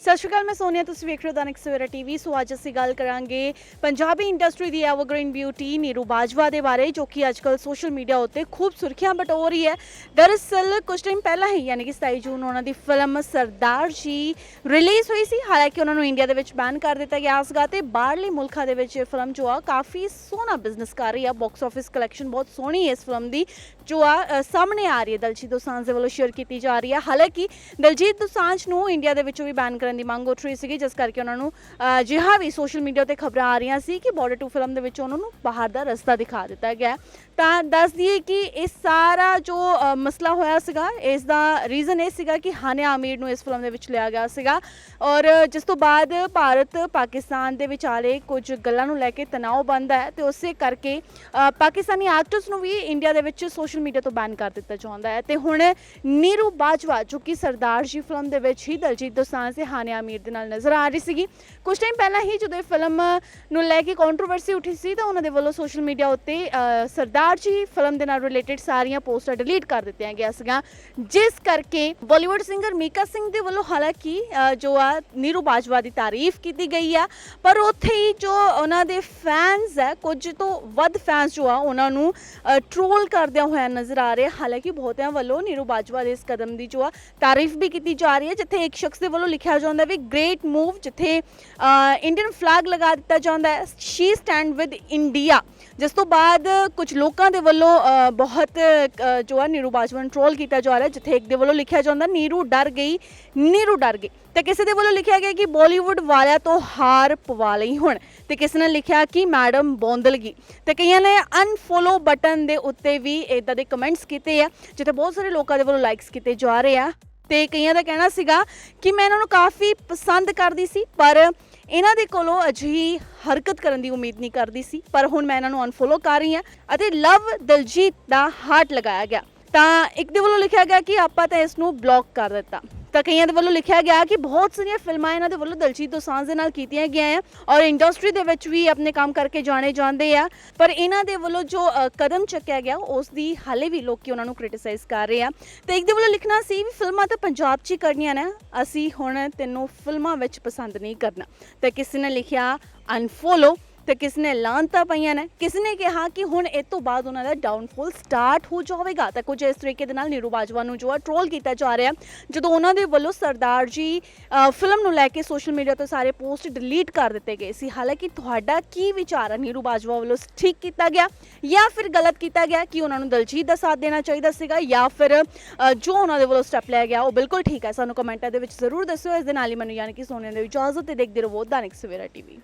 ਸਤਿ ਸ਼੍ਰੀ ਅਕਾਲ, ਮੈਂ ਸੋਨੀਆ, ਤੁਸੀਂ ਵੇਖ ਰਹੇ ਹੋ ਦੈਨਿਕ ਸਵੇਰਾ ਟੀਵੀ। ਸੋ ਅੱਜ ਅਸੀਂ ਗੱਲ ਕਰਾਂਗੇ ਪੰਜਾਬੀ ਇੰਡਸਟਰੀ ਦੀ ਐਵਰਗ੍ਰੀਨ ਬਿਊਟੀ ਨੀਰੂ ਬਾਜਵਾ ਦੇ ਬਾਰੇ, ਜੋ ਕਿ ਅੱਜਕੱਲ ਸੋਸ਼ਲ ਮੀਡੀਆ ਉੱਤੇ ਖੂਬ ਸੁਰਖੀਆਂ ਬਟੋਰ ਰਹੀ ਹੈ। ਦਰਅਸਲ ਕੁਝ ਟਾਈਮ ਪਹਿਲਾਂ ਹੀ, ਯਾਨੀ ਕਿ 27 ਜੂਨ ਨੂੰ ਉਹਨਾਂ ਦੀ ਫਿਲਮ ਸਰਦਾਰ ਜੀ ਰਿਲੀਜ਼ ਹੋਈ ਸੀ। ਹਾਲਾਂਕਿ ਉਹਨਾਂ ਨੂੰ ਇੰਡੀਆ ਦੇ ਵਿੱਚ ਬੈਨ ਕਰ ਦਿੱਤਾ ਗਿਆ ਸੀਗਾ ਤੇ ਬਾਹਰਲੇ ਮੁਲਕਾਂ ਦੇ ਵਿੱਚ ਇਹ ਫਿਲਮ ਜੋ ਆ, ਕਾਫੀ ਸੋਹਣਾ ਬਿਜ਼ਨਸ ਕਰ ਰਹੀ ਆ। ਬਾਕਸ ਆਫਿਸ ਕਲੈਕਸ਼ਨ ਬਹੁਤ ਸੋਹਣੀ ਹੈ ਇਸ ਫਿਲਮ ਦੀ, ਜੋ ਆ ਸਾਹਮਣੇ ਆ ਰਹੀ ਹੈ। ਦਲਜੀਤ ਦੋਸਾਂਝ ਦੇ ਵੱਲੋਂ ਸ਼ੇਅਰ ਕੀਤੀ ਜਾ ਰਹੀ ਹੈ। ਹਾਲਾਂਕਿ ਦਲਜੀਤ ਦੋਸਾਂਝ ਨੂੰ ਇੰਡੀਆ ਦੇ ਵਿੱਚੋਂ ਵੀ ਬੈਨ ਕਰਨ ਦੀ ਮੰਗ ਉੱਠ ਰਹੀ ਸੀਗੀ, ਜਿਸ ਕਰਕੇ ਉਹਨਾਂ ਨੂੰ ਜਿਹਾ ਵੀ ਸੋਸ਼ਲ ਮੀਡੀਆ ਤੇ ਖਬਰਾਂ ਆ ਰਹੀਆਂ ਸੀ ਕਿ ਬਾਰਡਰ 2 ਫਿਲਮ ਦੇ ਵਿੱਚ ਉਹਨਾਂ ਨੂੰ ਬਾਹਰ ਦਾ ਰਸਤਾ ਦਿਖਾ ਦਿੱਤਾ ਗਿਆ ਤਾਂ ਦੱਸ ਦਈਏ ਕਿ ਇਹ ਸਾਰਾ ਜੋ ਮਸਲਾ ਹੋਇਆ ਸੀਗਾ, ਇਸ ਦਾ ਰੀਜ਼ਨ ਇਹ ਸੀਗਾ ਕਿ ਹਾਨਿਆ ਆਮੀਰ ਨੂੰ ਇਸ ਫਿਲਮ ਦੇ ਵਿੱਚ ਲਿਆ ਗਿਆ ਸੀਗਾ। ਔਰ ਜਿਸ ਤੋਂ ਬਾਅਦ ਭਾਰਤ ਪਾਕਿਸਤਾਨ ਦੇ ਵਿਚਾਲੇ ਕੁਝ ਗੱਲਾਂ ਨੂੰ ਲੈ ਕੇ ਤਣਾਅ ਬਣਦਾ ਹੈ ਤੇ ਉਸੇ ਕਰਕੇ ਪਾਕਿਸਤਾਨੀ ਐਕਟਰਸ ਨੂੰ ਵੀ ਇੰਡੀਆ ਦੇ ਵਿੱਚ ਸੋਸ਼ਲ ਮੀਡੀਆ ਤੋਂ ਬੈਨ ਕਰ ਦਿੱਤਾ ਜਾਂਦਾ ਹੈ। ਤੇ ਹੁਣ ਨੀਰੂ ਬਾਜਵਾ, ਜੋ ਕਿ ਸਰਦਾਰ ਜੀ ਫਿਲਮ ਦੇ ਵਿੱਚ ਹੀ ਦਲਜੀਤ ਦੋਸਾਂਝ ਤੇ ਹਾਨਿਆ ਆਮੀਰ ਦੇ ਨਾਲ ਨਜ਼ਰ ਆ ਰਹੀ ਸੀਗੀ। ਕੁਝ ਟਾਈਮ ਪਹਿਲਾਂ ਹੀ ਜਦੋਂ ਇਹ ਫਿਲਮ ਨੂੰ ਲੈ ਕੇ ਕੰਟਰੋਵਰਸੀ ਉੱਠੀ ਸੀ, ਤਾਂ ਉਹਨਾਂ ਦੇ ਵੱਲੋਂ ਸੋਸ਼ਲ ਮੀਡੀਆ ਉੱਤੇ ਸਰਦਾਰ ਜੀ ਫਿਲਮ ਦੇ ਨਾਲ ਰਿਲੇਟਡ ਸਾਰੀਆਂ ਪੋਸਟਾਂ ਡਿਲੀਟ ਕਰ ਦਿੱਤੀਆਂ ਗਿਆ ਸੀਗਾ ਜਿਸ ਕਰਕੇ ਬਾਲੀਵੁੱਡ ਸਿੰਗਰ ਮੀਕਾ ਸਿੰਘ ਦੇ ਵੱਲੋਂ ਹਾਲਾਂਕਿ ਜੋ ਆ ਨੀਰੂ ਬਾਜਵਾ ਦੀ ਤਾਰੀਫ ਕੀਤੀ ਗਈ ਆ, ਪਰ ਉੱਥੇ ਹੀ ਜੋ ਉਹਨਾਂ ਦੇ ਫੈਨਸ ਹੈ ਕੁਝ ਤੋਂ ਵੱਧ ਫੈਨਸ ਜੋ ਆ, ਉਹਨਾਂ ਨੂੰ ਟ੍ਰੋਲ ਕਰਦਿਆਂ ਹੋਇਆ ਨਜ਼ਰ ਆ ਰਿਹਾ ਹਾਲਾਂਕਿ ਬਹੁਤਿਆਂ ਵੱਲੋਂ ਨੀਰੂ ਬਾਜਵਾ ਦੇ ਇਸ ਕਦਮ ਦੀ ਜੋ ਆ ਤਾਰੀਫ ਵੀ ਕੀਤੀ ਜਾ ਰਹੀ ਹੈ, ਜਿੱਥੇ ਇੱਕ ਸ਼ਖਸ ਦੇ ਵੱਲੋਂ ਲਿਖਿਆ ਜਾਂਦਾ ਵੀ ਗ੍ਰੇਟ ਮੂਵ ਜਿੱਥੇ ਇੰਡੀਅਨ ਫਲੈਗ ਲਗਾ ਦਿੱਤਾ ਜਾਂਦਾ ਹੈ। ਸ਼ੀ ਸਟੈਂਡ ਵਿਦ ਇੰਡੀਆ ਜਿਸ ਤੋਂ ਬਾਅਦ ਕੁਝ ਲੋਕਾਂ ਦੇ ਵੱਲੋਂ ਬਹੁਤ ਜੋ ਹੈ ਨੀਰੂ ਬਾਜਵਾ ਨੂੰ ਟ੍ਰੋਲ ਕੀਤਾ ਜਾ ਰਿਹਾ, ਜਿੱਥੇ ਇੱਕ ਦੇ ਵੱਲੋਂ ਲਿਖਿਆ ਜਾਂਦਾ, ਨੀਰੂ ਡਰ ਗਈ, ਨੀਰੂ ਡਰ ਗਈ। ਤੇ ਕਿਸੇ ਦੇ ਵੱਲੋਂ ਲਿਖਿਆ ਗਿਆ ਕਿ ਬਾਲੀਵੁੱਡ ਵਾਲਿਆਂ ਤੋਂ ਹਾਰ ਪਵਾ ਲਈ ਹੁਣ। ਤੇ ਕਿਸੇ ਨੇ ਲਿਖਿਆ ਕਿ ਮੈਡਮ ਬੋਂਦਲਗੀ ਤੇ ਕਈਆਂ ਨੇ ਅਨਫੋਲੋ ਬਟਨ ਦੇ ਉੱਤੇ ਵੀ ਇਦਾਂ ਦੇ ਕਮੈਂਟਸ ਕੀਤੇ ਆ, ਜਿੱਥੇ ਬਹੁਤ ਸਾਰੇ ਲੋਕਾਂ ਦੇ ਵੱਲੋਂ ਲਾਈਕਸ ਕੀਤੇ ਜਾ ਰਹੇ ਆ। ਤੇ ਕਈਆਂ ਦਾ ਕਹਿਣਾ ਸੀਗਾ ਕਿ ਮੈਂ ਇਹਨਾਂ ਨੂੰ ਕਾਫੀ ਪਸੰਦ ਕਰਦੀ ਸੀ, ਪਰ ਇਹਨਾਂ ਦੇ ਕੋਲੋਂ ਅਜਿਹੀ ਹਰਕਤ ਕਰਨ ਦੀ ਉਮੀਦ ਨਹੀਂ ਕਰਦੀ ਸੀ, ਪਰ ਹੁਣ ਮੈਂ ਇਹਨਾਂ ਨੂੰ ਅਨਫੋਲੋ ਕਰ ਰਹੀ ਹਾਂ ਅਤੇ ਲਵ ਦਲਜੀਤ ਦਾ ਹਾਰਟ ਲਗਾਇਆ ਗਿਆ। ਤਾਂ ਇੱਕ ਦੇ ਵੱਲੋਂ ਲਿਖਿਆ ਗਿਆ ਕਿ ਆਪਾਂ ਤਾਂ ਇਸ ਨੂੰ ਬਲੌਕ ਕਰ ਦਿੱਤਾ। ਤਾਂ ਕਈਆਂ ਦੇ ਵੱਲੋਂ ਲਿਖਿਆ ਗਿਆ ਕਿ ਬਹੁਤ ਸਾਰੀਆਂ ਫਿਲਮਾਂ ਇਹਨਾਂ ਦੇ ਵੱਲੋਂ ਦਲਜੀਤ ਦੋਸਾਂਝ ਦੇ ਨਾਲ ਕੀਤੀਆਂ ਗਈਆਂ ਹੈ ਔਰ ਇੰਡਸਟਰੀ ਦੇ ਵਿੱਚ ਵੀ ਆਪਣੇ ਕੰਮ ਕਰਕੇ ਜਾਣੇ ਜਾਂਦੇ ਆ। ਪਰ ਇਹਨਾਂ ਦੇ ਵੱਲੋਂ ਜੋ ਅ, ਕਦਮ ਚੱਕਿਆ ਗਿਆ ਉਸ ਦੀ ਹਾਲੇ ਵੀ ਲੋਕੀ ਉਹਨਾਂ ਨੂੰ ਕ੍ਰਿਟਿਸਾਈਜ਼ ਕਰ ਰਹੇ ਆ। ਤੇ ਇੱਕ ਦੇ ਵੱਲੋਂ ਲਿਖਣਾ ਸੀ ਵੀ ਫਿਲਮਾਂ ਤਾਂ ਪੰਜਾਬ 'ਚ ਹੀ ਕਰਨੀਆਂ ਨੇ ਅਸੀਂ ਹੁਣ ਤੈਨੂੰ ਫਿਲਮਾਂ ਵਿੱਚ ਪਸੰਦ ਨਹੀਂ ਕਰਨਾ। ਤੇ ਕਿਸੇ ਨੇ ਲਿਖਿਆ ਅਨਫੋਲੋ ਤੇ ਕਿਸ ਨੇ ਲਾਂਤਾ ਪਈਆਂ ਨੇ ਕਿਸ ਨੇ ਕਿਹਾ ਕਿ ਹੁਣ ਇਹ ਤੋਂ ਬਾਅਦ ਉਹਨਾਂ ਦਾ ਡਾਊਨਫਾਲ ਸਟਾਰਟ ਹੋ ਜਾਵੇਗਾ। ਤਾਂ ਕੁਝ ਇਸ ਤਰੀਕੇ ਦੇ ਨਾਲ ਨੀਰੂ ਬਾਜਵਾ ਨੂੰ ਜੋ ਆ ਟ੍ਰੋਲ ਕੀਤਾ ਜਾ ਰਿਹਾ। ਜਦੋਂ ਉਹਨਾਂ ਦੇ ਵੱਲੋਂ ਸਰਦਾਰ ਜੀ ਫਿਲਮ ਨੂੰ ਲੈ ਕੇ ਸੋਸ਼ਲ ਮੀਡੀਆ ਤੋਂ ਸਾਰੇ ਪੋਸਟ ਡਿਲੀਟ ਕਰ ਦਿੱਤੇ ਗਏ ਸੀ। ਹਾਲਾਂਕਿ ਤੁਹਾਡਾ ਕੀ ਵਿਚਾਰ ਹੈ ਨੀਰੂ ਬਾਜਵਾ ਵੱਲੋਂ ਠੀਕ ਕੀਤਾ ਗਿਆ ਜਾਂ ਫਿਰ ਗਲਤ ਕੀਤਾ ਗਿਆ? ਕਿ ਉਹਨਾਂ ਨੂੰ ਦਲਜੀਤ ਦਾ ਸਾਥ ਦੇਣਾ ਚਾਹੀਦਾ ਸੀਗਾ ਜਾਂ ਫਿਰ ਜੋ ਉਹਨਾਂ ਦੇ ਵੱਲੋਂ ਸਟੈਪ ਲਿਆ ਗਿਆ ਉਹ ਬਿਲਕੁਲ ਠੀਕ ਹੈ ਸਾਨੂੰ ਕਮੈਂਟਾਂ ਦੇ ਵਿੱਚ ਜ਼ਰੂਰ ਦੱਸਿਓ। ਇਸ ਦੇ ਨਾਲ ਹੀ ਮੈਨੂੰ ਯਾਨੀ ਕਿ ਸੋਨੀਆ ਦੇ ਇਜਾਜ਼ਤ ਤੇ ਦੇਖਦੇ ਰਹੋ ਦਾਨਿਕ ਸਵੇਰਾ ਟੀਵੀ।